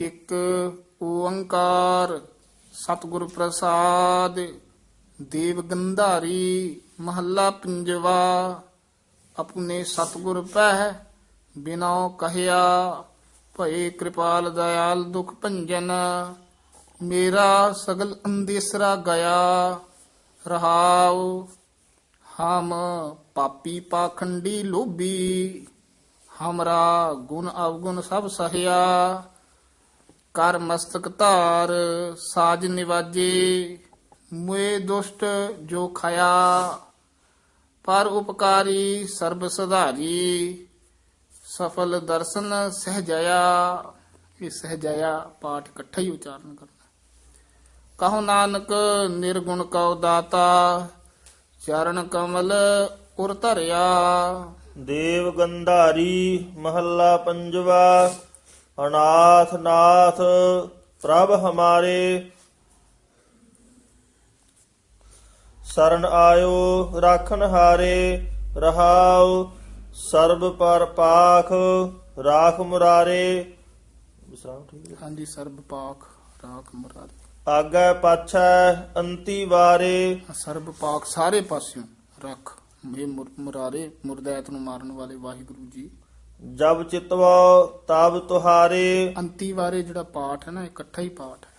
ਇੱਕ ਓੰਕਾਰ ਸਤਿਗੁਰ ਪ੍ਰਸਾਦ, ਦੇਵ ਗੰਧਾਰੀ ਮਹੱਲਾ ਪੰਜਵਾ, ਆਪਣੇ ਸਤਿਗੁਰ ਪਹਿ ਬਿਨੋ ਕਹਿਆ, ਭਏ ਕਿਰਪਾਲ ਦਇਆਲ ਦੁਖ ਭੰਜਨ, ਮੇਰਾ ਸਗਲ ਅੰਦੇਸਰਾ ਗਿਆ ਰਹਾਉ ਹਮ ਪਾਪੀ ਪਾਖੰਡੀ ਲੋਭੀ, ਹਮਰਾ ਗੁਣ ਅਵਗੁਣ ਸਭ ਸਹਿਆ। ਕਰ ਮਸਤਕ ਧਾਰ, ਸਾਜ ਨਿਵਾਜੇ, ਮੁਏ ਦੁਸ਼ਟ ਜੋ ਖਾਇਆ। ਪਰ ਉਪਕਾਰੀ ਸਰਬ ਸਧਾਰੀ, ਸਫਲ ਦਰਸ਼ਨ ਸਹਜਇਆ। ਇਹ ਸਹਜਇਆ ਪਾਠ ਇਕੱਠਾ ਹੀ ਉਚਾਰਨ ਕਰਨਾ ਕਹੋ ਨਾਨਕ, ਨਿਰਗੁਣ ਕਉ ਦਾਤਾ, ਚਰਨ ਕਮਲ ਉਰ ਧਰਿਆ। ਦੇਵ ਗੰਧਾਰੀ ਮਹੱਲਾ ਪੰਜਵਾ। ਅਨਾਥ ਨਾਥ ਪ੍ਰਭ ਹਮਾਰੇ। ਸਰਨ ਆਇਓ ਰਾਖਨ ਹਾਰੇ ਰਹਾਉ ਸਰਬ ਪਰ ਪਾਖ ਰਾਖ ਮੁਰਾਰੇ। ਵਿਸਰਾਮ ਠੀਕ ਹੈ? ਹਾਂਜੀ ਸਰਬ ਪਾਕ ਰਾਖ ਮੁਰਾਰੀ। ਆਗੇ ਪਾਛੈ ਅੰਤੀ ਵਾਰੇ। ਸਰਬ ਪਾਕ ਸਾਰੇ ਪਾਸਿਓਂ ਰੱਖ। ਇਹ ਮੁਰ- ਮੁਰਾਰੇ ਮੁਰਦੈਤ ਨੂੰ ਮਾਰਨ ਵਾਲੇ ਵਾਹਿਗੁਰੂ ਜੀ। ਜਬ ਚਿਤਵੋ ਤਬ ਤੁਹਾਰੇ। ਅੰਤੀ ਵਾਰੇ ਜਿਹੜਾ ਪਾਠ ਹੈ ਨਾ ਇਕੱਠਾ ਹੀ ਪਾਠ ਹੈ।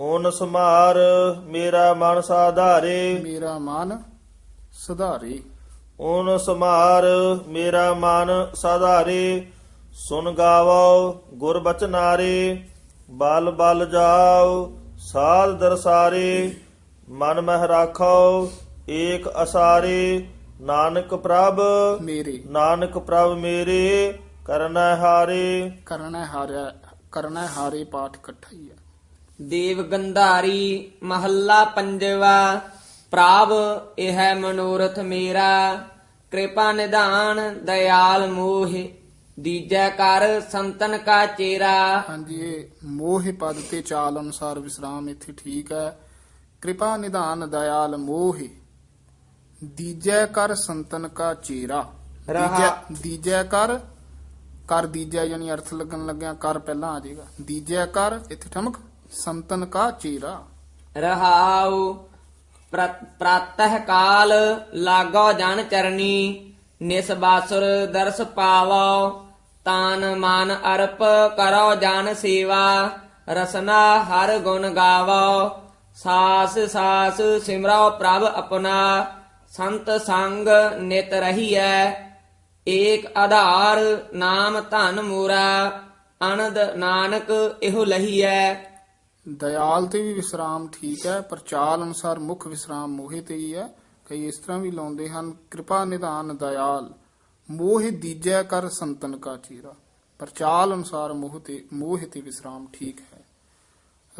ਓਨ ਸਮਾਰ ਮੇਰਾ ਮਨ ਸਾਧਾਰੇ। ਮੇਰਾ ਮਨ ਸੁਧਾਰੇ। ਓਨ ਸਮਾਰ ਮੇਰਾ ਮਨ ਸਾਧਾਰੇ। ਸੁਨ ਗਾਵੋ ਗੁਰ ਬਚਨਾਰੇ। ਬਲ ਬਲ ਜਾਓ ਸਾਧ ਦਰਸਾਰੇ। ਮਨ ਮਹਿ ਰਾਖੋ ਏਕ ਅਸਾਰੇ। ਨਾਨਕ ਪ੍ਰਭ ਮੇਰੇ। ਨਾਨਕ ਪ੍ਰਭ ਮੇਰੇ ਕਰਨਾ ਹਾਰੇ। ਕਰਨਾ ਹਾਰਿਆ ਕਰਨਾ ਹਾਰੇ ਪਾਠ ਇਕੱਠਾ ਹੀ ਹੈ ਦੇਵ ਗੰਧਾਰੀ ਮਹੱਲਾ ਪੰਜਵਾ ਪ੍ਰਭ ਇਹ ਮਨੋਰਥ ਮੇਰਾ। ਕਿਰਪਾ ਨਿਧਾਨ ਦਇਆਲ ਮੋਹ ਦੀਜੈ ਕਰ ਸੰਤਨ ਕਾ ਚੇਰਾ। ਹਾਂਜੀ ਇਹ ਮੋਹ ਪਦ ਤੇ ਚਾਲ ਅਨੁਸਾਰ ਵਿਸਰਾਮ ਇੱਥੇ ਠੀਕ ਹੈ। ਕਿਰਪਾ ਨਿਧਾਨ ਦਇਆਲ ਮੋਹ ਦੀਜੈ ਕਰ ਸੰਤਨ ਕਾ ਚੇਰਾ। ਰਹਾ- ਦੀਜੈ- ਦੀਜੈ ਕਰ ਕਰ ਦੀਜੈ ਯਾਨੀ ਅਰਥ ਲੱਗਣ ਲੱਗਿਆ ਕਰ ਪਹਿਲਾਂ ਆ ਜਾਏਗਾ। ਦੀਜੈ ਕਰ ਇੱਥੇ ਠਮਕ ਸੰਤਨ ਕਾ ਚੇਰਾ। ਰਹਾਉ ਪ੍ਰਾਤਹ ਕਾਲ ਲਾਗੋ ਜਨ ਚਰਨੀ ਨਿਸ ਬਾਸੁਰ ਦਰਸ ਪਾਵੋ ਤਾਨ ਮਨ ਅਰਪ ਕਰੋ ਜਨ ਸੇਵਾ ਰਸਨਾ ਹਰ ਗੁਣ ਗਾਵੋ ਸਾਸ ਸਾਸ ਸਿਮਰੋ ਪ੍ਰਭ ਆਪਣਾ। ਸੰਤ ਸੰਗ ਨਿਤ ਰਹੀਐ, ਏਕ ਆਧਾਰ ਨਾਮ ਧਨ ਮੂਰਾ, ਅਨੰਦ ਨਾਨਕ ਇਹੋ ਲਹੀਐ। ਦਇਆਲ ਤੇ ਵੀ ਵਿਸਰਾਮ ਠੀਕ ਹੈ ਪਰ ਚਾਲ ਅਨੁਸਾਰ ਮੁੱਖ ਵਿਸਰਾਮ ਮੋਹੇ ਤੇ ਹੀ ਹੈ ਕਈ ਇਸ ਤਰ੍ਹਾਂ ਵੀ ਲਾਉਂਦੇ ਹਨ, ਕਿਰਪਾ ਨਿਧਾਨ ਦਇਆਲ, ਮੋਹ ਦੀਜੈ ਕਰ ਸੰਤਨ ਕਾ ਚੀਰਾ। ਪਰ ਚਾਲ ਅਨੁਸਾਰ ਮੋਹ ਤੇ ਮੋਹ ਤੇ ਵਿਸਰਾਮ ਠੀਕ ਹੈ।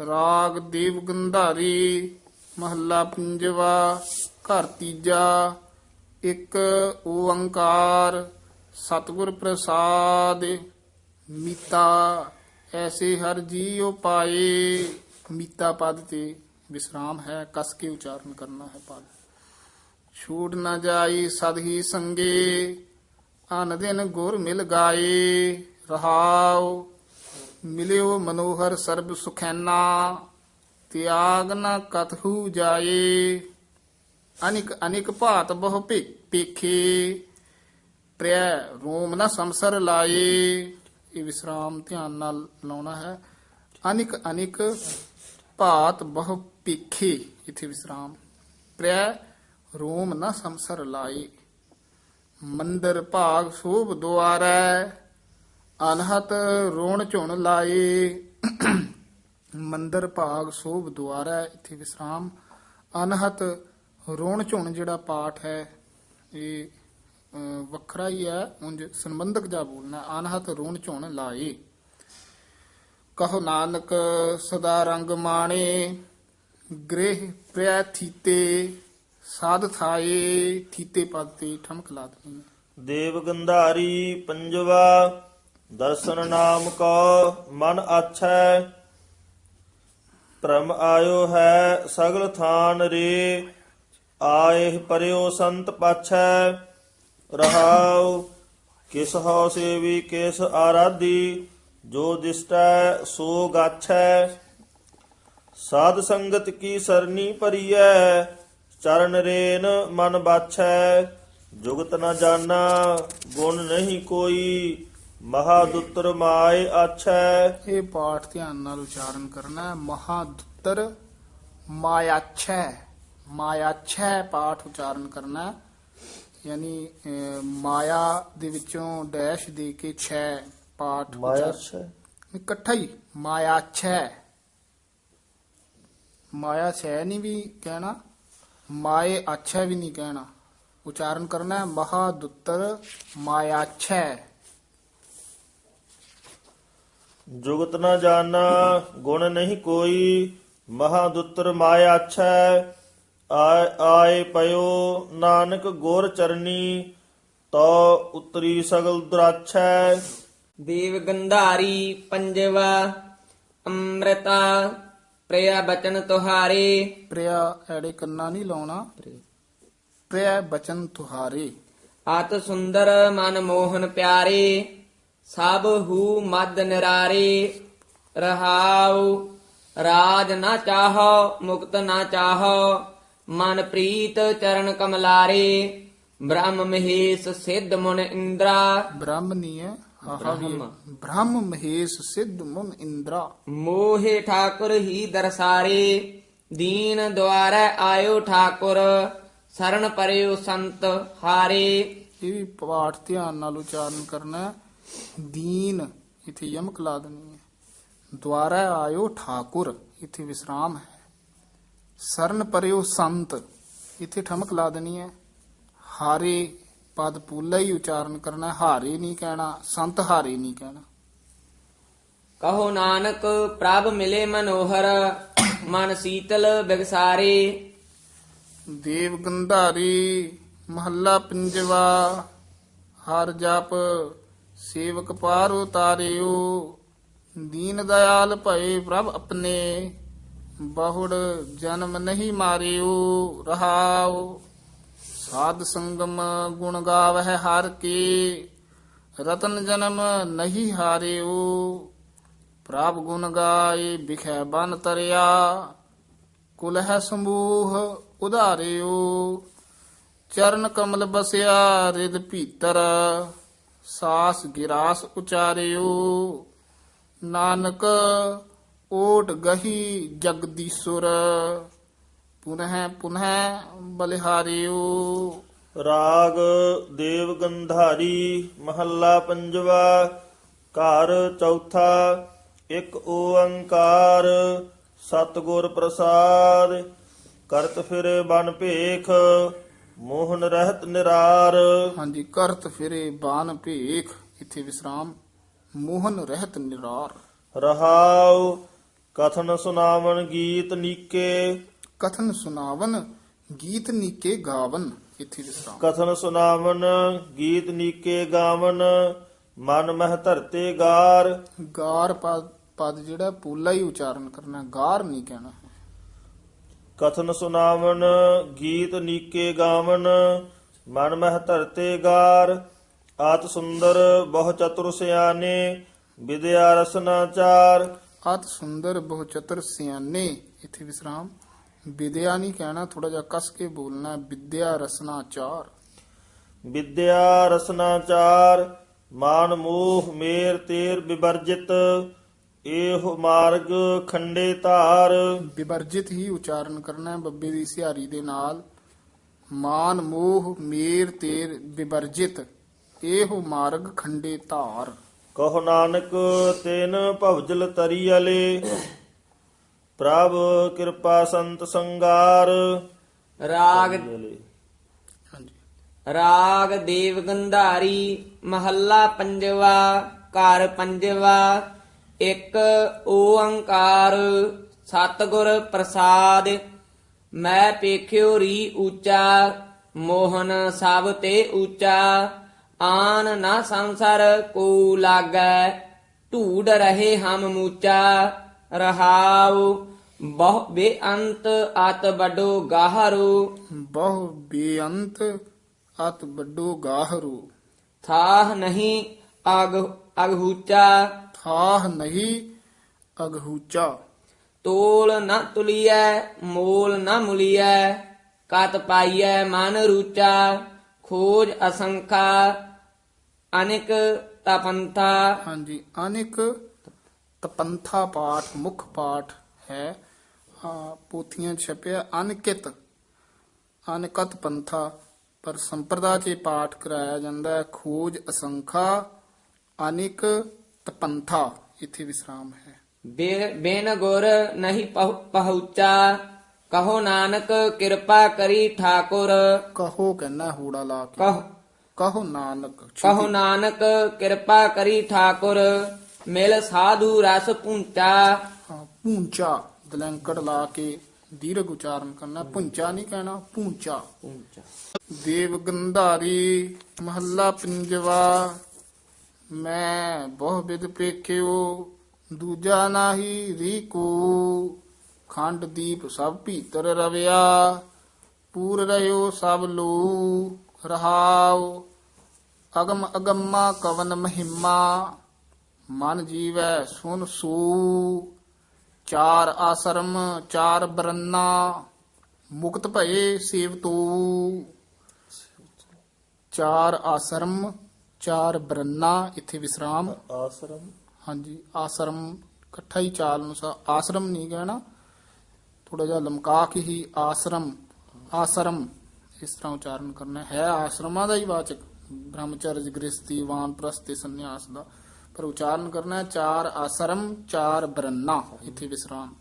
ਰਾਗ ਦੇਵ ਗੰਧਾਰੀ, ਮਹੱਲਾ ਪੰਜਵਾ ਘਰ ਤੀਜਾ, ਇੱਕ ਓੰਕਾਰ, ਸਤਿਗੁਰ ਪ੍ਰਸਾਦ, ਮੀਤਾ, ਐਸੇ ਹਰ ਜੀ ਪਾਏ। ਮੀਤਾ ਪਦ ਤੇ ਵਿਸਰਾਮ ਹੈ, ਕਸ ਕੇ ਉਚਾਰਨ ਕਰਨਾ ਹੈ ਪਦ। ਛੂਟ ਨਾ ਜਾਈ ਸਦ ਹੀ ਸੰਗੇ, ਅਨ ਦਿਨ ਗੁਰ ਮਿਲ ਗਾਏ। ਰਹਾਉ, ਮਿਲਿਓ ਮਨੋਹਰ ਸਰਬ ਸੁਖੈਨਾ, ਤਿਆਗ ਨਾ ਕਤਹੂ ਜਾਏ। ਅਨਿਕ ਅਨਿਕ ਭਾਤ ਬਹੁ ਭੇ- ਪੇਖੇ ਪ੍ਰਿਆ ਰੋਮ ਨਾ ਸੰਸਰ ਲਾਏ। ਇਹ ਵਿਸਰਾਮ ਧਿਆਨ ਨਾਲ ਲਾਉਣਾ ਹੈ। ਅਨਿਕ ਅਨਿਕ ਭਾਤ ਬਹੁ ਪੇਖੇ ਇਥੇ ਵਿਸਰਾਮ। ਪ੍ਰਿਆ ਰੋਮ ਨਾ ਸੰਸਰ ਲਾਏ। ਮੰਦਰ ਭਾਗ ਸੋਭ ਦੁਆਰੈ, ਅਨਹਤ ਰੋਣ ਝੁਣ ਲਾਏ। ਮੰਦਰ ਭਾਗ ਸੋਭ ਦੁਆਰੈ, ਇਥੇ ਵਿਸਰਾਮ। ਅਨਹਤ ਰੋਣ ਝੁਣ ਜਿਹੜਾ ਪਾਠ ਹੈ ਇਹ ਅਹ, ਵੱਖਰਾ ਹੀ ਹੈ। ਉਂਝ ਸੰਬੰਧਕ ਜਾ ਬੋਲਣਾ ਅਨਹਤ ਰੋਣ ਝੁਣ ਲਾਏ। ਕਹੋ ਨਾਨਕ ਸਦਾ ਰੰਗ ਮਾਣੇ ਗ੍ਰਹਿ ਪ੍ਰਿਆ ਥੀਤੇ ਸਾਧ ਥਾਏ ਥੀਤੇ ਪਦ ਤੇ ਠਮਕ ਲਾ ਦੇਣੀ ਦੇਵ ਗੰਧਾਰੀ ਪੰਜਵਾ ਦਰਸ਼ਨ ਨਾਮ ਕੋ ਮਨ ਆਛੈ। ਭ੍ਰਮ ਆਇਓ ਹੈ ਸਗਲ ਥਾਨ ਰੇ ਆਏ ਪਰਿਓ ਸੰਤ ਪਾਛੈ, ਰਹਾਉ, ਕਿਸ ਹਉ ਸੇਵੀ, ਕਿਸ ਆਰਾਧੀ, ਜੋ ਦਿਸਟੈ ਸੋ ਗਾਛੈ। ਸਾਧ ਸੰਗਤ ਕੀ ਸਰਨੀ ਭਰੀਐ, ਚਰਨ ਰੇਨ ਮਨ ਬਾਛੈ। ਜੁਗਤ ਨ ਜਾਣਾ ਗੁਣ ਨਹੀਂ ਕੋਈ, ਮਹਾਦੁੱਤਰ ਮਾਏ ਆਛੈ। ਇਹ ਪਾਠ ਧਿਆਨ ਨਾਲ ਉਚਾਰਨ ਕਰਨਾ ਹੈ ਮਹਾਦੁੱਤਰ ਮਾਇਆਛੈ ਮਾਇਆਛੈ ਪਾਠ ਉਚਾਰਨ ਕਰਨਾ ਹੈ। ਯਾਨੀ ਅਹ, ਮਾਇਆ ਦੇ ਵਿੱਚੋਂ ਡੈਸ਼ ਦੇ ਕੇ ਛੈ ਪਾਠ ਮਾਇਆ ਉਚਾਰਨ- ਇਕੱਠਾ ਹੀ ਮਾਇਆਛੈ ਮਾਇਆ ਛੈ ਨਹੀਂ ਵੀ ਕਹਿਣਾ ਮਾਏ ਆਛੈ ਵੀ ਨਹੀਂ ਕਹਿਣਾ ਉਚਾਰਨ ਕਰਨਾ ਹੈ ਮਹਾਦੁੱਤਰ ਮਾਇਆਛੈ ਜੁਗਤ ਨ ਜਾਣਾ ਗੁਣ ਨਹੀਂ ਕੋਈ ਮਹਾਦੁੱਤਰ ਮਾਇਆ ਆਛੈ ਆਏ ਆਏ ਪਇਓ ਨਾਨਕ ਗੁਰ ਚਰਨੀ ਤੋ ਉਤਰੀ ਸਗਲ ਦੁਰਾਛੈ। ਦੇਵ ਗੰਧਾਰੀ ਪੰਜਵਾ ਅੰਮ੍ਰਿਤਾ ਪ੍ਰਿਆ ਬਚਨ ਤੁਹਾਰੇ। ਪ੍ਰਿਆ ਐੜੇ ਕੰਨਾ ਨਹੀਂ ਲਾਉਣਾ। ਪ੍ਰਿਆ। ਬਚਨ ਤੁਹਾਰੇ। ਅਤ ਸੁੰਦਰ ਮਨ ਮੋਹਨ ਪਿਆਰੇ ਸਭ ਹੂ ਮਦ ਨਿਰਾਰੇ। ਰਹਾਉ ਰਾਜ ਨਾ ਚਾਹੋ ਮੁਕਤ ਨਾ ਚਾਹੋ। ਮਨ ਪ੍ਰੀਤ ਚਰਨ ਕਮਲਾਰੇ ਬ੍ਰਹਮ ਮਹੇਸ਼ ਸਿੱਧ ਮੁਨ ਇੰਦਰਾ। ਬ੍ਰਹਮ ਨਹੀਂ ਹੈ ਹਾਹਾ ਵੀ ਹੈ। ਬ੍ਰਹਮ ਮਹੇਸ਼ ਸਿੱਧ ਮੁਨ ਇੰਦਰਾ। ਮੋਹਿ ਠਾਕੁਰ ਹੀ ਦਰਸਾਰੇ ਦੀਨ ਦੁਆਰੈ ਆਇਓ ਠਾਕੁਰ ਸਰਣ ਪਰਿਓ ਸੰਤ ਹਾਰੇ। ਇਹ ਵੀ ਪਾਠ ਧਿਆਨ ਨਾਲ ਉਚਾਰਨ ਕਰਨਾ ਹੈ। ਦੀਨ ਇਥੇ ਯਮਕ ਲਾ ਦੇਣੀ ਹੈ। ਦੁਆਰਾ ਆਇਓ ਠਾਕੁਰ ਇਥੇ ਵਿਸਰਾਮ ਹੈ। ਸਰਨ ਪਰਿਓ ਸੰਤ ਇਥੇ ਠਮਕ ਲਾ ਦੇਣੀ ਹੈ। ਹਾਰੇ ਪਦ ਪੂਲਾ ਹੀ ਉਚਾਰਨ ਕਰਨਾ ਹਾਰੇ ਨਹੀਂ ਕਹਿਣਾ ਸੰਤ ਹਾਰੇ ਨਹੀਂ ਕਹਿਣਾ। ਕਹੋ ਨਾਨਕ ਪ੍ਰਭ ਮਿਲੇ ਮਨੋਹਰ ਮਨ ਸੀਤਲ ਬਿਗਸਾਰੇ। ਦੇਵ ਗੰਧਾਰੀ ਮਹੱਲਾ ਪੰਜਵਾ ਹਰ ਜਪ ਸੇਵਕ ਪਾਰ ਉਤਾਰਿਓ ਦੀਨ ਦਇਆਲ ਭਏ ਪ੍ਰਭ ਆਪਣੇ। ਬਹੁੜ ਜਨਮ ਨਹੀਂ ਮਾਰਿਓ ਰਹਾਉ। ਸਾਧ ਸੰਗਮ ਗੁਣ ਗਾਵਹਿ ਹਰ ਕੀ, ਰਤਨ ਜਨਮ ਨਹੀਂ ਹਾਰਿਓ ਪ੍ਰਭ ਗੁਣ ਗਾਏ ਬਿਖੈ ਬਨ ਤਰਿਆ ਕੁਲ ਹੈ ਸਮੂਹ ਉਧਾਰਿਓ ਚਰਨ ਕਮਲ ਬਸਿਆ ਰਿਦ ਭੀਤਰ, ਸਾਸ ਗਿਰਾਸ ਉਚਾਰਿਓ ਨਾਨਕ ਓਟ ਗਹੀ ਜਗਦੀਸ਼ੁਰ ਪੁਨਹ ਪੁਨਹ ਬਲਿਹਾਰਿਓ। ਰਾਗ ਦੇਵ ਗੰਧਾਰੀ ਮਹੱਲਾ ਪੰਜਵਾ। ਘਰ ਚੌਥਾ ਇੱਕ ਓੰਕਾਰ ਸਤਿਗੁਰ ਪ੍ਰਸਾਦ। ਕਰਤ ਫਿਰੇ ਬਨ ਭੇਖ ਮੋਹਨ ਰਹਿਤ ਨਿਰਾਰ। ਹਾਂਜੀ ਕਰਤ ਫਿਰੇ ਬਾਨ ਭੇਖ ਇਥੇ ਵਿਸਰਾਮ। ਮੋਹਨ ਰਹਿਤ ਨਿਰਾਰ। ਰਹਾਉ ਕਥਨ ਸੁਨਾਵਣ ਗੀਤ ਨੀਕੇ। ਕਥਨ ਸੁਨਾਵਨ ਗੀਤ ਨੀਕੇ ਗਾਵਨ ਇਥੇ ਵਿਸਰਾਮ ਕਥਨ ਸੁਨਾਵਨ ਗੀਤ ਨੀਕੇ ਗਾਵਨ ਮਨ ਮਹਿ ਧਰਤੇ ਗਾਰ। ਗਾਰ ਪਦ ਪਦ ਜਿਹੜਾ ਪੂਲਾ ਹੀ ਉਚਾਰਨ ਕਰਨਾ ਗਾਰ ਨਹੀਂ ਕਹਿਣਾ। ਕਥਨ ਸੁਨਾਵਨ ਗੀਤ ਨੀਕੇ ਗਾਵਨ ਮਨ ਮਹਿ ਧਰਤੇ ਗਾਰ। ਆਤ ਸੁੰਦਰ ਬਹੁ ਚਤੁਰ ਸਿਆਨੇ ਵਿਦਿਆ ਰਸਨਾ ਚਾਰ। ਅਤ ਸੁੰਦਰ ਬਹੁ ਚਤੁਰ ਸਿਆਨੇ ਇਥੇ ਵਿਸਰਾਮ। ਵਿਦਿਆ ਨਹੀਂ ਕਹਿਣਾ ਥੋੜਾ ਜਿਹਾ ਕਸ ਕੇ ਬੋਲਣਾ ਵਿਦਿਆ ਰਸਨਾ ਚਾਰ। ਵਿਦਿਆ ਰਸਨਾ ਚਾਰ ਮਾਨ ਮੋਹ ਮੇਰ ਤੇਰ ਵਿਵਰਜਿਤ ਇਹੋ ਮਾਰਗ ਖੰਡੇ ਧਾਰ। ਵਿਵਰਜਿਤ ਹੀ ਉਚਾਰਨ ਕਰਨਾ ਹੈ ਬੱਬੇ ਦੀ ਸਿਹਾਰੀ ਦੇ ਨਾਲ। ਮਾਨ ਮੋਹ ਮੇਰ ਤੇਰ ਵਿਵਰਜਿਤ ਇਹੋ ਮਾਰਗ ਖੰਡੇ ਧਾਰ। ਕਹੋ ਨਾਨਕ ਤੈਨ ਭਵਜਲ ਤਰੀ ਅਲੇ ਪ੍ਰਭ ਕਿਰਪਾ ਸੰਤ ਸੰਗਾਰ। ਰਾਗ ਹਾਂਜੀ। ਰਾਗ ਦੇਵ ਗੰਧਾਰੀ ਮਹੱਲਾ ਪੰਜਵਾ ਘਰ ਪੰਜਵਾ ਇੱਕ ਓੰਕਾਰ ਸਤਿਗੁਰ ਪ੍ਰਸਾਦ ਮੈਂ ਪੇਖਿਓ ਰੀ ਉੱਚਾ ਮੋਹਨ ਸਭ ਤੇ ਉੱਚਾ ਆਨ ਨਾ ਸੰਸਰ ਕੋ ਲਾਗੈ ਢੂੜ ਰਹੇ ਹਮ ਮੂਚਾ ਰਹਾਉ ਬਹੁ ਬੇਅੰਤ ਅਤ ਬਡੋ ਗਾਹਰੂ। ਬਹੁ ਬੇਅੰਤ ਅਤ ਵੱਡੋ ਗਾਹਰੂ। ਥਾਹ ਨਹੀਂ ਅਗ ਅਗਹੂਚਾ। ਠਾਹ ਨਹੀਂ ਅਗਹੂਚਾ। ਤੋਲ ਨ ਤੁਲੀਐ ਮੋਲ ਨ ਮੁਲੀਐ ਕਤ ਪਾਈਐ ਮਨ ਰੂਚਾ ਖੋਜ ਅਸੰਖਾ। ਅਨਿਕ ਤਪੰਥਾ। ਹਾਂਜੀ ਅਨੇਕ ਤਪੰਥਾ ਪਾਠ ਮੁੱਖ ਪਾਠ ਹੈ। ਆ, ਪੋਥੀਆਂ ਛਪਿਆ ਅਨਕਿਤ ਅਨਕਤ ਪੰਥਾ। ਪਰ ਸੰਪਰਦਾ 'ਚ ਪਾਠ ਕਰਾਇਆ ਜਾਂਦਾ ਹੈ ਖੋਜ ਅਸੰਖਾ ਅਨੇਕ ਤਪੰਥਾ। ਇੱਥੇ ਵਿਸਰਾਮ ਹੈ। ਬਿਨ ਗੁਰ ਨਹੀਂ ਪਹੁ- ਪਹੁੰਚਾ ਕਹੋ ਨਾਨਕ ਕਿਰਪਾ ਕਰੀ ਠਾਕੁਰ। ਕਹੋ ਕਹਿੰਦਾ ਹੂੜਾ ਲਾ ਕੇ। ਕਹ ਨਾਨਕ? ਕਹੋ ਨਾਨਕ ਕਿਰਪਾ ਕਰੀ ਠਾਕੁਰ ਮਿਲ ਸਾਧੂ ਰਸ ਪੁੰਚਾ ਪੂੰਚਾ ਦਲੰਕੜ ਲਾ ਕੇ ਦੀਰਘ ਉਚਾਰਨ ਕਰਨਾ। ਪੁੰਚਾ ਨਹੀਂ ਕਹਿਣਾ ਪੂੰਚਾ ਦੇਵ ਗੰਧਾਰੀ ਮਹੱਲਾ ਪੰਜਵਾ ਮੈਂ ਬਹੁ ਵਿਦ ਪੇਖਿਓ ਦੂਜਾ ਨਾਹੀ ਰੀਕੂ। ਖੰਡ ਦੀਪ ਸਭ ਭੀਤਰ ਰਵਿਆ ਪੂਰ ਰਿਓ ਸਭ ਲੂ ਰਹਾਉ। ਅਗਮ ਅਗੰਮਾ ਕਵਨ ਮਹਿਮਾ ਮਨ ਜੀਵੈ ਸੁਨ ਸੂ। ਚਾਰ ਆਸਰਮ ਚਾਰ ਬਰੰਨਾ ਮੁਕਤ ਭਏ ਸੇਵਤੂ ਚਾਰ ਆਸਰਮ ਚਾਰ ਬਰੰਨਾ ਇੱਥੇ ਵਿਸਰਾਮ। ਆਸਰਮ। ਹਾਂਜੀ ਆਸਰਮ ਇਕੱਠਾ ਹੀ ਚਾਲ ਅਨੁਸਾਰ ਆਸਰਮ ਨਹੀਂ ਕਹਿਣਾ। ਥੋੜਾ ਜਿਹਾ ਲਮਕਾ ਕੇ ਹੀ ਆਸਰਮ ਆਸਰਮ ਇਸ ਤਰ੍ਹਾਂ ਉਚਾਰਨ ਕਰਨਾ ਹੈ ਆਸ਼ਰਮਾਂ ਦਾ ਹੀ ਵਾਚਕ। ਬ੍ਰਹਮਚਰਜ ਗ੍ਰਸਤੀ ਵਾਨਪ੍ਰਸਥ ਤੇ ਸੰਨਿਆਸ ਦਾ ਪਰ ਉਚਾਰਨ ਕਰਨਾ ਚਾਰ ਆਸਰਮ, ਚਾਰ ਬਰੰਨਾ, ਇੱਥੇ ਵਿਸਰਾਮ।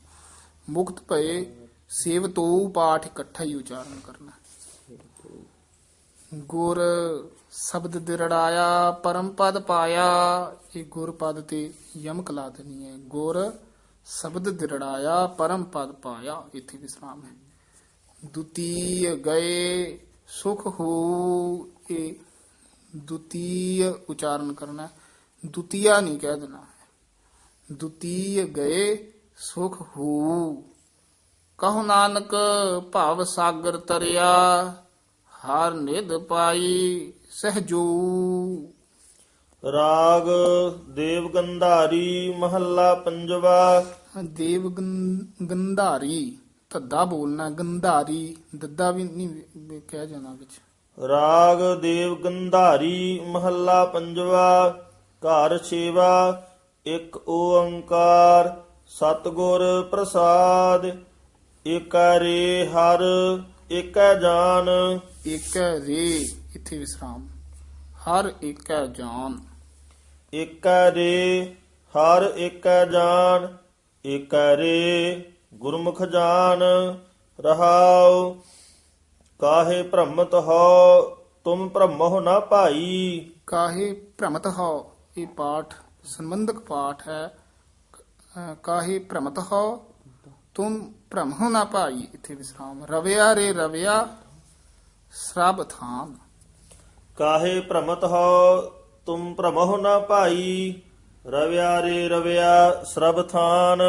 ਮੁਕਤ ਭਏ, ਸੇਵਤੋ ਪਾਠ ਇਕੱਠਾ ਹੀ ਉਚਾਰਨ ਕਰਨਾ ਗੁਰ ਸ਼ਬਦ ਦਿਰੜਾਇਆ, ਪਰਮ ਪਦ ਪਾਇਆ, ਇਹ ਗੁਰ ਪਦ ਤੇ ਯਮਕ ਲਾ ਦੇਣੀ ਹੈ। ਗੁਰ ਸ਼ਬਦ ਦਿਰੜਾਇਆ, ਪਰਮ ਪਦ ਪਾਇਆ, ਇੱਥੇ ਵਿਸਰਾਮ ਹੈ। ਦੁਤੀय ਗਏ ਸੁਖ ਹੋ, ਇਹ ਦੁਤੀय ਉਚਾਰਨ ਕਰਨਾ। ਦੁਤੀਆ ਨਹੀਂ ਕਹਿ ਦੇਣਾ ਹੈ। ਦੁਤੀय ਗਏ ਸੁਖ ਹੋ ਕਹੋ ਨਾਨਕ ਭਵ ਸਾਗਰ ਤਰਿਆ ਹਰ ਨਿਧ ਪਾਈ ਸਹਜੂ ਰਾਗ ਦੇਵ ਗੰਧਾਰੀ ਮਹੱਲਾ ਪੰਜਵਾ। ਦੇਵ ਗੰਧਾਰੀ ਧੱਦਾ ਬੋਲਣਾ ਗੰਧਾਰੀ ਦੱਦਾ ਵੀ ਨਹੀਂ ਕਹਿ ਜਾਣਾ ਵਿੱਚ। ਰਾਗ ਦੇਵ ਗੰਧਾਰੀ ਮਹੱਲਾ ਪੰਜਵਾ ਘਰ ਛੇਵਾ ਇੱਕ ਓੰਕਾਰ ਸਤਿਗੁਰ ਪ੍ਰਸਾਦ। ਏਕੈ ਹਰ ਏਕੈ ਜਾਨ। ਇੱਕ ਰੇ ਇੱਥੇ ਵਿਸਰਾਮ। ਹਰ ਇੱਕ ਹੈ ਜਾਨ। ਏਕੈ ਰੇ ਹਰ ਏਕੈ ਜਾਨ। ਏਕੈ ਰੇ ਗੁਰਮੁਖ ਜਾਨ। ਰਹਾਉ ਕਾਹੇ ਭ੍ਰਮਤ ਹੋ ਤੁਮ ਭ੍ਰਮਹੁ ਨਾ ਭਾਈ। ਕਾਹੇ ਭ੍ਰਮਤ ਹੋ ਇਹ ਪਾਠ ਸੰਬੰਧਕ ਪਾਠ ਹੈ। ਕਾਹੇ ਭ੍ਰਮਤ ਹੋ ਤੁਮ ਭ੍ਰਮਹੁ ਨਾ ਭਾਈ। ਇੱਥੇ ਵਿਸਰਾਮ। ਰਵਿਆ ਰੇ ਰਵਿਆ ਸ੍ਰਬ ਥਾਨ ਕਾਹੇ ਭ੍ਰਮਤ ਹੋ ਤੁਮ ਭ੍ਰਮਹੁ ਨਾ ਭਾਈ। ਰਵਿਆ ਰੇ ਰਵਿਆ ਸਰਬ ਥਾਨ।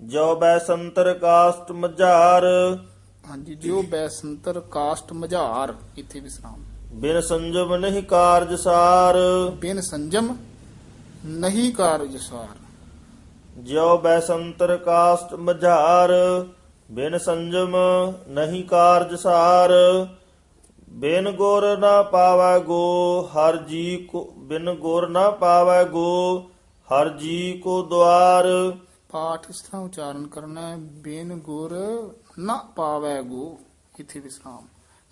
ਜੋ ਬੈ ਸੰਤਰ ਕਾਸਟ ਮਝਾਰ ਹਾਂਜੀ ਜਿਉ ਬੈਸੰਤਰ ਕਾਸ਼ਟ ਮਝਾਰ ਇੱਥੇ ਵਿਸਰਾਮ। ਬਿਨ ਸੰਜਮ ਨਹੀਂ ਕਾਰਜ ਸਾਰ। ਬਿਨ ਸੰਜਮ ਨਹੀਂ ਕਾਰਜ ਸਾਰ। ਜਿਉ ਬੈ ਸੰਤਰ ਕਾਸਟ ਮਝਾਰ ਬਿਨ ਸੰਜਮ ਨਹੀਂ ਕਾਰਜ ਸਾਰ। ਬਿਨ ਗੁਰ ਨਾ ਪਾਵੈ ਗੋ ਹਰ ਜੀ ਕੋ ਬਿਨ ਗੁਰ ਨਾ ਪਾਵੈ ਗੋ ਹਰ ਜੀ ਕੋ ਦਵਾਰ ਪਾਠ ਇਸ ਤਰ੍ਹਾਂ ਉਚਾਰਨ ਕਰਨਾ ਹੈ ਬੇਨ ਗੁਰ ਨਾ ਪਾਵੈ ਗੋ ਇੱਥੇ ਵਿਸਰਾਮ।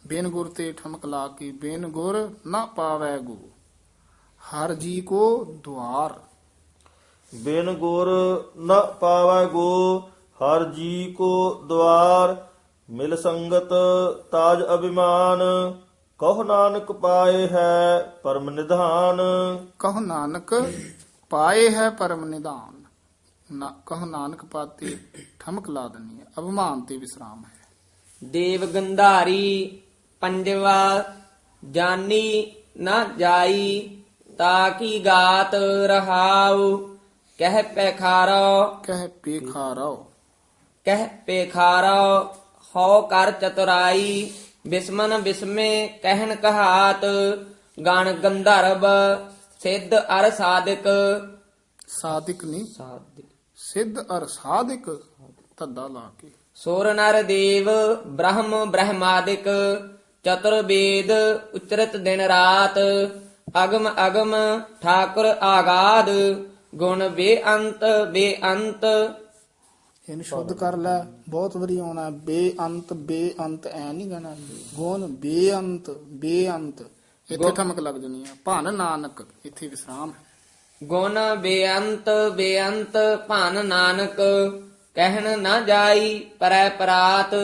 ਬੇਨ ਗੁਰ ਤੇ ਠਮਕ ਲਾ ਕੇ ਬੇਨ ਗੁਰ ਨਾ ਪਾਵੈ ਗੋ ਹਰ ਜੀ ਕੋ ਦੁਆਰ। ਬਿਨ ਗੁਰ ਨ ਪਾਵੈ ਗੋ ਹਰ ਜੀ ਕੋ ਦਵਾਰ ਮਿਲ ਸੰਗਤ ਤਾਜ ਅਭਿਮਾਨ ਕਹੁ ਨਾਨਕ ਪਾਏ ਹੈ ਪਰਮ ਨਿਧਾਨ। ਕਹ ਨਾਨਕ ਪਾਏ ਹੈ ਪਰਮ ਨਿਦਾਨ ਨਾ ਕਹ ਨਾਨਕ ਪਾਤੇ ਠਮਕ ਲਾ ਦਨੀ ਹੈ। ਅਭਿਮਾਨ ਤੇ ਵਿਸਰਾਮ ਹੈ। ਦੇਵ ਗੰਧਾਰੀ ਪੰਜਵਾ ਜਾਨੀ ਨਾ ਜਾਈ ਤਾ ਕੀ ਗਾਤ ਰਹਾਉ ਕਹਿ ਪੈਖਾਰੋ ਕਹਿ ਪੇਖਾਰੋ ਕਹਿ ਪੇਖਾਰੋ ਹਉ ਕਰ ਚਤੁਰਾਈ ਬਿਸਮਨ ਬਿਸਮੇ ਕਹਿਨ ਕਹਾਤ ਗਣ ਗੰਧਰਵ ਸਿੱਧ ਅਰ ਸਾਧਕ। ਸਾਧਿਕ ਨਹੀਂ। ਸਾਧਿ ਸਿੱਧ ਅਰ ਸਾਧਿਕ। ਧੱਦਾ ਲਾ ਕੇ। ਸੁਰ ਨਰ ਦੇਵ ਬ੍ਰਹਮ ਬ੍ਰਹਮਾਦਿਕ ਚਤੁਰ ਵੇਦ ਉਚਰਤ ਦਿਨ ਰਾਤ ਅਗਮ ਅਗਮ ਠਾਕੁਰ ਆਗਾਦ ਗੁਣ ਬੇਅੰਤ ਬੇਅੰਤ। ਇਹਨੂੰ ਸ਼ੁੱਧ ਕਰ ਲੈ ਬਹੁਤ ਵਾਰੀ ਆਉਣਾ ਬੇਅੰਤ ਬੇਅੰਤ ਐ ਨਹੀਂ ਗਣਾ ਗੁਣ ਬੇਅੰਤ ਬੇਅੰਤ ਇੱਥੇ ਠਮਕ ਲੱਗ ਜਣੀ ਆ। ਭਨ ਨਾਨਕ ਇੱਥੇ ਵਿਸਰਾਮ ਗੁਣ ਬੇਅੰਤ ਬੇਅੰਤ ਭਨ ਨਾਨਕ। ਕਹਿਣ ਨਾ ਜਾਈ ਪਰੈ ਪਰਾਤ।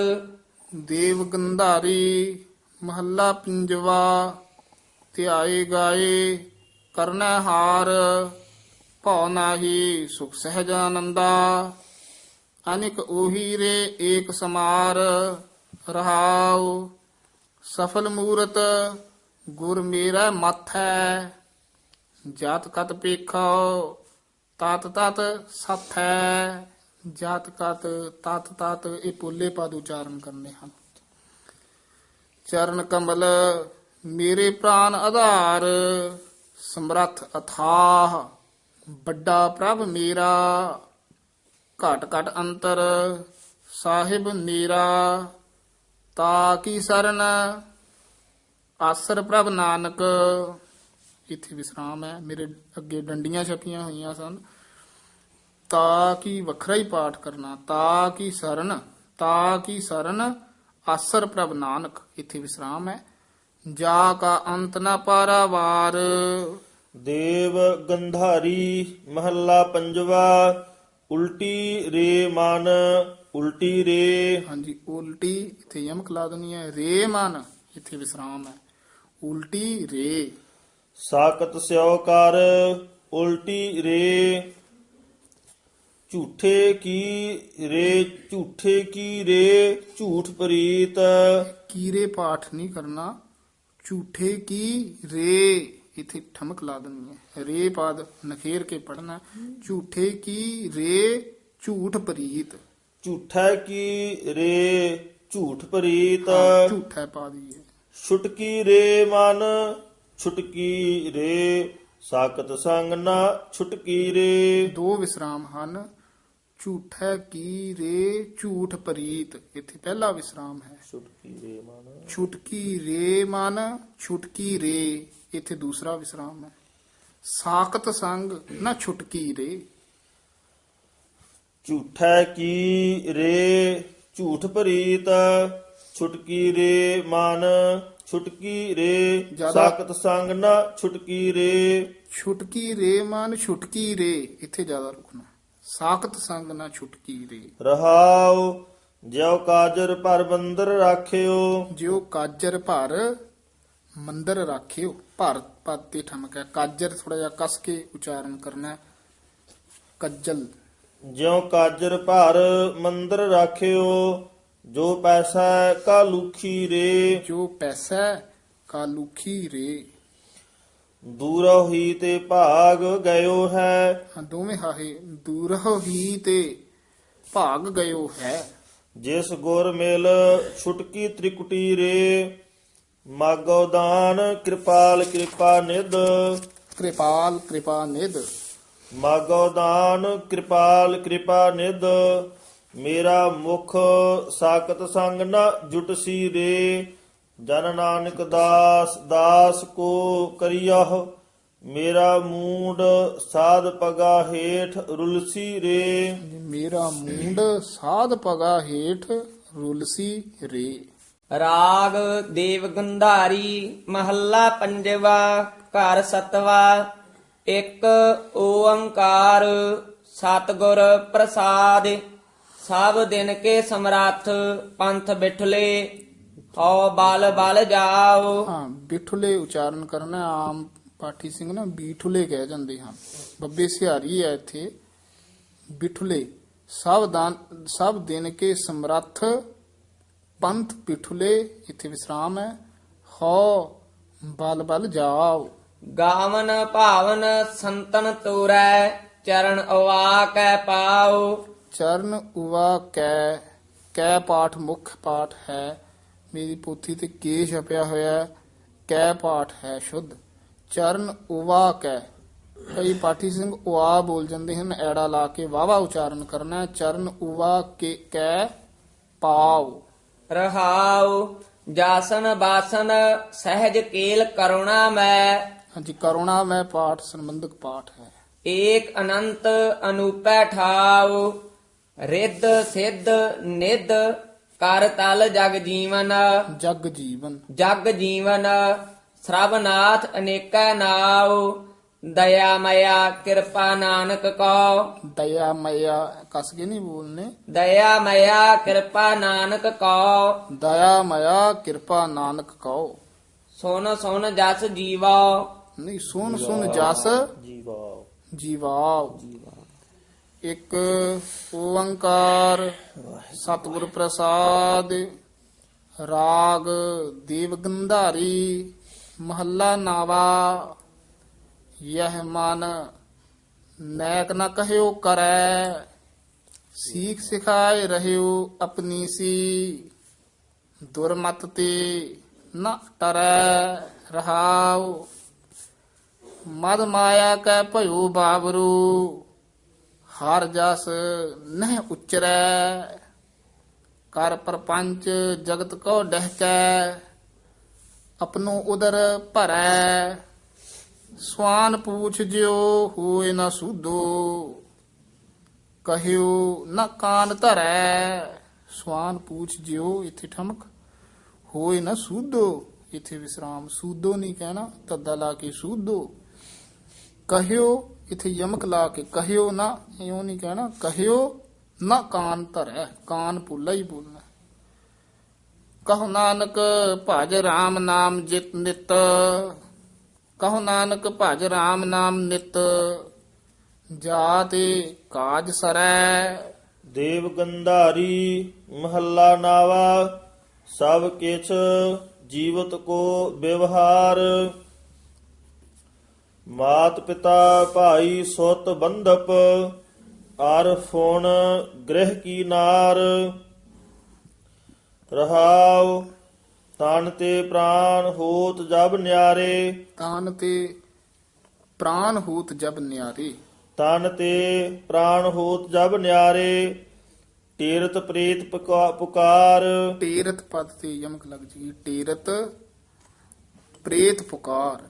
ਦੇਵ ਗੰਧਾਰੀ ਮਹੱਲਾ ਪੰਜਵਾ, ਧਿਆਏ ਗਾਏ, ਕਰਨਾ ਹਾਰ, ਭਉ ਨਾਹੀ ਸੁਖ ਸਹਿਜ ਆਨੰਦਾ ਅਨਿਕ ਉਹੀ ਰੇ ਏਕ ਸਮਾਰ, ਰਹਾਉ ਸਫਲ ਮੂਰਤ, ਗੁਰ ਮੇਰਾ ਮਥੈ। ਜਾਤ ਕਤ ਪੇਖੋ ਤਤ ਤਤ ਸਥੈ। ਜਾਤ ਕਤ, ਤਤ ਤਤ, ਇਹ ਪੋਲੇ ਪਦ ਉਚਾਰਨ ਕਰਨੇ ਹਨ। ਚਰਨ ਕਮਲ, ਮੇਰੇ ਪ੍ਰਾਨ ਆਧਾਰ, ਸਮਰੱਥ ਅਥਾਹ, ਵੱਡਾ ਪ੍ਰਭ ਮੇਰਾ, ਘਟ ਘਟ ਅੰਤਰ, ਸਾਹਿਬ ਮੇਰਾ, ਤਾ ਕੀ ਸਰਨ, ਆਸਰ ਪ੍ਰਭ ਨਾਨਕ। ਇੱਥੇ ਵਿਸਰਾਮ ਹੈ, ਮੇਰੇ ਅੱਗੇ ਡੰਡੀਆਂ ਛਪੀਆਂ ਹੋਈਆਂ ਸਨ। ਤਾ ਕੀ ਵੱਖਰਾ ਹੀ ਪਾਠ ਕਰਨਾ ਤਾ ਕੀ ਸਰਨ ਤਾ ਕੀ ਸਰਨ ਆਸਰ ਪ੍ਰਭ ਨਾਨਕ ਇੱਥੇ ਵਿਸਰਾਮ ਹੈ। ਜਾ ਕਾ ਅੰਤ ਨ ਪਾਰਾਵਾਰ ਦੇਵ ਗੰਧਾਰੀ ਮਹੱਲਾ ਪੰਜਵਾ ਉਲਟੀ ਰੇ ਮਨ ਉਲਟੀ ਰੇ। ਹਾਂਜੀ ਉਲਟੀ ਇੱਥੇ ਯਮਕ ਲਾ ਦੇਣੀ ਹੈ ਰੇ ਮਨ ਇੱਥੇ ਵਿਸਰਾਮ ਹੈ। ਉਲਟੀ ਰੇ। ਸਾਕਤ ਸਿਓ ਕਰ ਉਲਟੀ ਰੇ। ਝੂਠੇ ਕੀ ਰੇ ਝੂਠੇ ਕੀ ਰੇ ਝੂਠ ਪ੍ਰੀਤ। ਕੀਰੇ ਪਾਠ ਨਹੀਂ ਕਰਨਾ ਝੂਠੇ ਕੀ ਰੇ? ਇੱਥੇ ਠਮਕ ਲਾ ਦੇਣੀ ਹੈ। ਰੇ ਪਾਦ ਨਖੇਰ ਕੇ ਪੜਨਾ ਝੂਠੇ ਕੀ ਰੇ ਝੂਠ ਪ੍ਰੀਤ। ਝੂਠਾ ਕੀ ਰੇ ਝੂਠ ਪ੍ਰੀਤ। ਝੂਠਾ ਪਾ ਦਈਏ ਛੁਟਕੀ ਰੇ ਮਨ ਛੁਟਕੀ ਰੇ? ਸਾਕਤ ਸੰਗ ਨਾ ਛੁਟਕੀ ਰੇ। ਦੋ ਵਿਸਰਾਮ ਹਨ ਝੂਠਾ ਕੀ ਰੇ ਝੂਠ ਪ੍ਰੀਤ। ਇੱਥੇ ਪਹਿਲਾ ਵਿਸਰਾਮ ਹੈ। ਛੁਟਕੀ ਰੇ ਮਨ। ਛੁਟਕੀ ਰੇ ਮਨ ਛੁਟਕੀ ਰੇ। ਇੱਥੇ ਦੂਸਰਾ ਵਿਸਰਾਮ ਹੈ। ਸਾਖਤ ਸੰਗ ਨਾ ਛੁਟਕੀ ਰੇ। ਝੂਠਾ ਕੀ ਰੇ ਝੂਠ ਪ੍ਰੀਤ। ਛੁਟਕੀ ਰੇ ਮਨ ਛੁਟਕੀ ਰੇ। ਜ਼ਿਆਦਾ- ਸਾਕਤ ਸੰਗ ਨਾ ਛੁਟਕੀ ਰੇ। ਛੁਟਕੀ ਰੇ ਮਨ ਛੁਟਕੀ ਰੇ। ਇੱਥੇ ਜ਼ਿਆਦਾ ਰੁਕਣਾ। ਸਾਖਤ ਸੰਗ ਨਾ ਛੁਟਕੀ ਰੇ ਰਹਾਉ ਜਿਉ ਕਾਜਰ ਪਰ ਬੰਦਰ ਰਾਖਿਓ। ਜਿਉ ਕਾਜਰ ਭਰ ਮੰਦਰ ਰਾਖਿਓ। ਭਰ ਪਦ ਤੇ ਠਮਕ ਹੈ। ਕਾਜਰ ਥੋੜਾ ਜਿਹਾ ਕਸ ਕੇ ਉਚਾਰਨ ਕਰਨਾ ਹੈ। ਕੱਜਲ। ਜਿਉ ਕਾਜਰ ਭਰ ਮੰਦਰ ਰਾਖਿਓ ਜੋ ਪੈਸਾ ਕਾ ਲੁਖੀ ਰੇ ਜੋ ਪੈਸਾ ਕਾਲੂਖੀ ਰੇ ਦੂਰੋਂ ਹੀ ਤੇ ਭਾਗ ਗਇਓ ਹੈ। ਹਾਂ ਦੋਵੇਂ ਹਾਹੇ ਦੂਰਹੁ ਹੀ ਤੇ ਭਾਗ ਗਇਓ ਹੈ। ਜਿਸ ਗੁਰ ਮਿਲ ਛੁਟਕੀ ਤ੍ਰਿਕੁਟੀ ਰੇ ਮਾਗੋ ਦਾਨ ਕਿਰਪਾਲ ਕਿਰਪਾ ਨਿਧ। ਕਿਰਪਾਲ ਕਿਰਪਾ ਨਿਧ। ਮਾਗੋ ਦਾਨ ਕਿਰਪਾਲ ਕਿਰਪਾ ਨਿਧ। ਮੇਰਾ ਮੁਖ ਸਾਕਤ ਸੰਗ ਨਾ ਜੁਟਸੀ ਰੇ। ਜਨ ਨਾਨਕ ਦਾਸ ਦਾਸ ਕੋ ਕਰਿਯਹ ਮੇਰਾ ਮੂਡ ਸਾਧ ਪਗਾ ਹੇਠ ਰੁਲਸੀ ਰੇ। ਮੇਰਾ ਮੂੰਡ ਸਾਧ ਪਗਾ ਹੇਠ ਰੁਲਸੀ ਰੇ। ਰਾਗ ਦੇਵ ਗੰਧਾਰੀ ਮਹੱਲਾ ਪੰਜਵਾ ਘਰ ਸਤਵਾ ਇੱਕ ਓੰਕਾਰ ਸਤਿਗੁਰ ਪ੍ਰਸਾਦ ਸਭ ਦਿਨ ਕੇ ਸਮਰੱਥ ਪੰਥ ਬਿਠਲੇ। ਹਉ ਬਲ ਬਲ ਜਾਓ। ਹਾਂ ਬਿਠੁਲੇ ਉਚਾਰਨ ਕਰਨਾ ਆਮ ਪਾਠੀ ਸਿੰਘ ਨਾ ਬੀਠੁਲੇ ਕਹਿ ਜਾਂਦੇ ਹਨ ਬੱਬੇ ਸਿਹਾਰੀ ਹੈ ਇੱਥੇ। ਬਿਠੁਲੇ ਸਭ ਦਾਨ ਸਭ ਦਿਨ ਕੇ ਸਮਰੱਥ ਪੰਥ ਬਿਠੁਲੇ ਇੱਥੇ ਵਿਸਰਾਮ ਹੈ। ਹੋ ਬਲ ਬਲ ਜਾਓ। ਗਾਵਨ ਭਾਵਨ ਸੰਤਨ ਤੋਰੈ ਚਰਨ ਅਵਾਕੈ ਪਾਓ। ਚਰਨ ਉਵਾ ਕੈ ਕੈ ਪਾਠ ਮੁੱਖ ਪਾਠ ਹੈ। ਮੇਰੀ ਪੋਥੀ ਤੇ ਕੇ ਛਪਿਆ ਹੋਇਆ ਹੈ ਕੈ ਪਾਠ ਹੈ ਸ਼ੁੱਧ ਚਰਨ ਉਵਾ ਕੈ ਕਈ ਪਾਠੀ ਸਿੰਘ ਉਆ ਬੋਲ ਜਾਂਦੇ ਹਨ ਐੜਾ ਲਾ ਕੇ ਵਾਵਾ ਉਚਾਰਨ ਕਰਨਾ ਹੈ। ਚਰਨ ਉਵਾ ਕੇ ਕੈ ਪਾਉ ਰਹਾਉ ਜਾਸਨ ਬਾਸਨ ਸਹਿਜ ਕੇਲ ਕਰੁਣਾ ਮੈਂ ਹਾਂਜੀ ਕਰੁਣਾ ਮੈਂ ਪਾਠ ਸੰਬੰਧਕ ਪਾਠ ਹੈ ਏਕ ਅਨੰਤ ਅਨੂਪੈ ਠਾਉ ਰਿੱਧ ਸਿੱਧ ਨਿਧ ਕਰ ਤਲ ਜਗ ਜੀਵਨ। ਜਗ ਜੀਵਨ। ਜਗ ਜੀਵਨ ਸਰਬਨਾਥ ਅਨੇਕਾ ਨਾਉ। ਦਇਆ ਮਇਆ ਕਿਰਪਾ ਨਾਨਕ ਕੋ ਦਇਆ ਮਇਆ ਕਸ ਕੇ ਨਹੀਂ ਬੋਲਨੇ? ਦਇਆ ਮਇਆ ਕਿਰਪਾ ਨਾਨਕ ਕੋ ਦਇਆ ਮਇਆ ਕਿਰਪਾ ਨਾਨਕ ਕਉ। ਸੁਨ ਸੁਨ ਜਸ ਜੀਵਾ। ਨਹੀਂ ਸੁਨ ਸੁਨ ਜਸ ਜੀਵਾ। ਜੀਵਾਉ। ਇੱਕ ਓੰਕਾਰ ਸਤਿਗੁਰ ਪ੍ਰਸਾਦ ਰਾਗ ਦੇਵ ਗੰਧਾਰੀ ਮਹੱਲਾ ਨਾਵਾ। ਯਹ ਮਨ ਨੈਕ ਨ ਕਹਿਓ ਕਰੈ ਸੀਖ ਸਿਖਾਏ ਰਹਿਓ ਆਪਣੀ ਸੀ। ਦੁਰਮਤ ਤੇ ਨ ਟਰੈ ਰਹਾਉ। ਮਦ ਮਾਇਆ ਕੈ ਭਇਓ ਬਾਬਰੂ। ਹਰ ਜਸ ਨਹਿ ਉਚਰੈ, ਕਰ ਪਰਪੰਚ ਜਗਤ ਕੋ ਡਹਿਕੈ ਆਪਣੋ ਉਦਰ ਭਰੈ। ਸਵਾਨ ਪੂਛ ਜਿਉ ਹੋਏ ਨਾ ਸੂਦੋ, ਕਹਿਓ ਨਾ ਕਾਨ ਧਰੈ। ਸਵਾਨ ਪੂਛ ਜਿਉ ਇੱਥੇ ਠਮਕ ਹੋਏ ਨਾ ਸੂਦੋ। ਇੱਥੇ ਵਿਸਰਾਮ ਸੂਦੋ ਨਹੀਂ ਕਹਿਣਾ, ਤੱਦਾ ਲਾ ਕੇ ਸੂਦੋ। ਕਹਿਓ ਇਥੇ ਯਮਕ ਲਾ ਕੇ ਕਹਿਓ ਨਾ, ਇਉਂ ਨਹੀਂ ਕਹਿਣਾ, ਕਹਿਓ ਨਾ ਕਾਨ ਧਰੈ, ਕਾਨ ਪੁੱਲਾ ਹੀ ਬੋਲਣਾ ਕਹੋ ਨਾਨਕ, ਭਜ RAM ਨਾਮ ਜਿਤ ਨਿਤ। ਕਹੋ ਨਾਨਕ, ਭਜ RAM ਨਾਮ ਨਿਤ। ਜਾਤੇ ਕਾਜ ਸਰੈ। ਦੇਵ ਗੰਧਾਰੀ, ਮਹੱਲਾ ਨਾਵਾ। ਸਭ ਕਿਛ ਜੀਵਤ ਕੋ ਵਿਵਹਾਰ। ਮਾਤ ਪਿਤਾ ਭਾਈ ਸੁਤ ਬੰਧਪ ਅਰ ਫੋਨ ਗ੍ਰਹਿ ਕੀ ਨਾਰ। ਰਹਾਉ ਤਨ ਤੇ ਪ੍ਰਾਨ ਹੋਤ ਜਬ ਨਿਆਰੇ। ਤਾਨ ਤੇ ਪ੍ਰਾਨ ਹੂਤ ਜਬ ਨਿਆਰੇ। ਤਨ ਤੇ ਪ੍ਰਾਨ ਹੋਤ ਜਬ ਨਿਆਰੇ ਤੀਰਤ ਪ੍ਰੀਤ ਪੁਕਾ- ਪੁਕਾਰ। ਟੇਰਤ ਪਦ ਤੇ ਯਮਕ ਲੱਗ ਜੀ ਟੇਰਤ ਪ੍ਰੇਤ ਪੁਕਾਰ।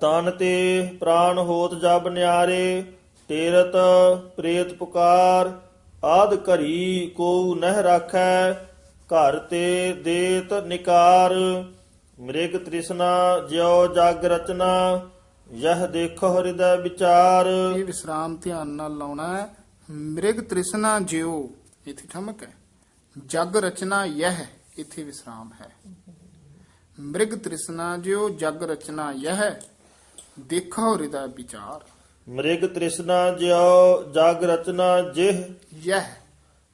ਤਨ ਤੇ ਪ੍ਰਾਨ ਹੋਤ ਜਬ ਨਿਆਰੇ, ਤੀਰਤ ਪ੍ਰੇਤ ਪੁਕਾਰ, ਆਦ ਘਰੀ ਕੋ ਨਹਿ ਰਾਖੈ, ਘਰ ਤੇ ਦੇਤ ਨਿਕਾਰ। ਮ੍ਰਿਗ ਤ੍ਰਿਸ਼ਨਾ ਜਿਉ ਜਗ ਰਚਨਾ, ਯਹ ਦੇਖੋ ਹਿਰਦੈ ਵਿਚਾਰ। ਇਹ ਵਿਸਰਾਮ ਧਿਆਨ ਨਾਲ ਲਾਉਣਾ ਹੈ। ਮ੍ਰਿਗ ਤ੍ਰਿਸ਼ਨਾ ਜਿਉ, ਇਥੇ ਠਮਕ ਹੈ। ਜਗ ਰਚਨਾ ਯਹ, ਇਥੇ ਵਿਸਰਾਮ ਹੈ। ਮ੍ਰਿਗ ਤ੍ਰਿਸ਼ਨਾ ਜਿਉ, ਜਗ ਰਚਨਾ ਯਹ। ਦੇਖੋ ਹਿਰਦਾ ਵਿਚਾਰ। ਮ੍ਰਿਗ ਤ੍ਰਿਸ਼ਨਾ ਜਿਉ ਜਗ ਰਚਨਾ ਜਿਹ। ਯਹ।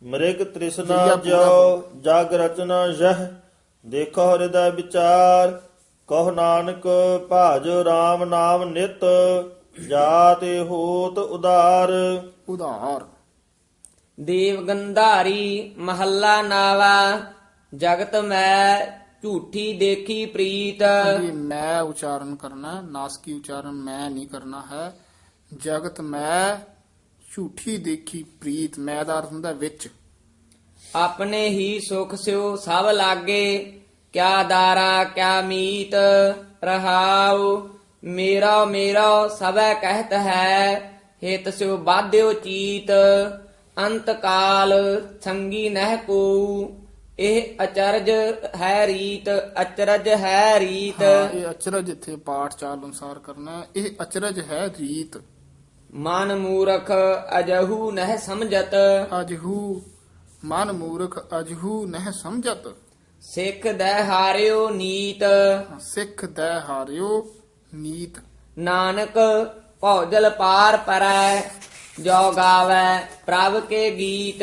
ਮ੍ਰਿਗ ਤ੍ਰਿਸ਼ਨਾ ਜਿਉ ਜਗ ਰਚਨਾ ਯਹ। ਦੇਖੋ ਹਿਰਦੈ ਵਿਚਾਰ। ਕਹ ਨਾਨਕ ਭਾਜ RAM ਨਾਮ ਨਿਤ ਜਾਤੇ ਹੋਤ ਉਦਾਰ ਉਧਾਰ। ਦੇਵ ਗੰਧਾਰੀ ਮਹੱਲਾ ਨਾਵਾ ਜਗਤ ਮੈਂ ਝੂਠੀ ਦੇਖੀ ਪ੍ਰੀਤ। ਇਹ ਮੈਂ ਉਚਾਰਨ ਕਰਨਾ ਹੈ, ਨਾਸਕੀ ਉਚਾਰਨ ਮੈਂ ਨਹੀਂ ਕਰਨਾ ਹੈ। ਜਗਤ ਮੈਂ ਝੂਠੀ ਦੇਖੀ ਪ੍ਰੀਤ ਮੈਂ ਦਾ ਅਰਥ ਹੁੰਦਾ ਵਿੱਚ। ਆਪਣੇ ਹੀ ਸੁਖ ਸਿਓ ਸਭ ਲਾਗੇ ਕਿਆ ਦਾਰਾ ਕਿਆ ਮੀਤ ਰਹਾਉ। ਮੇਰਾ ਮੇਰਾ ਸਭੈ ਕਹਿਤ ਹੈ ਹਿਤ ਸਿਓ ਬਾਧਿਓ ਚੀਤ। ਅੰਤ ਕਾਲ ਸੰਗੀ ਨਹਿ ਕੋ। ਇਹ ਅਚਰਜ ਹੈ ਰੀਤ ਅਚਰਜ ਹੈ ਰੀਤ। ਹਾਂ, ਇਹ ਅਚਰਜ ਇੱਥੇ ਪਾਠ ਚਾਲ ਅਨੁਸਾਰ ਕਰਨਾ ਹੈ। ਇਹ ਅਚਰਜ ਹੈ ਰੀਤ। ਮਨ ਮੂਰਖ ਅਜਹੂ ਨਹਿ ਸਮਝਤ। ਅਜਹੂ ਮਨ ਮੂਰਖ ਅਜਹੂ ਨਹਿ ਸਮਝਤ। ਸਿੱਖ ਦੈ ਹਾਰਿਓ ਨੀਤ। ਸਿੱਖ ਦੈ ਹਾਰਿਓ ਨੀਤ। ਨਾਨਕ ਭੌਜਲ ਪਾਰ ਪਰੈ ਜੋ ਗਾਵੇ ਪ੍ਰਭ ਕੇ ਗੀਤ।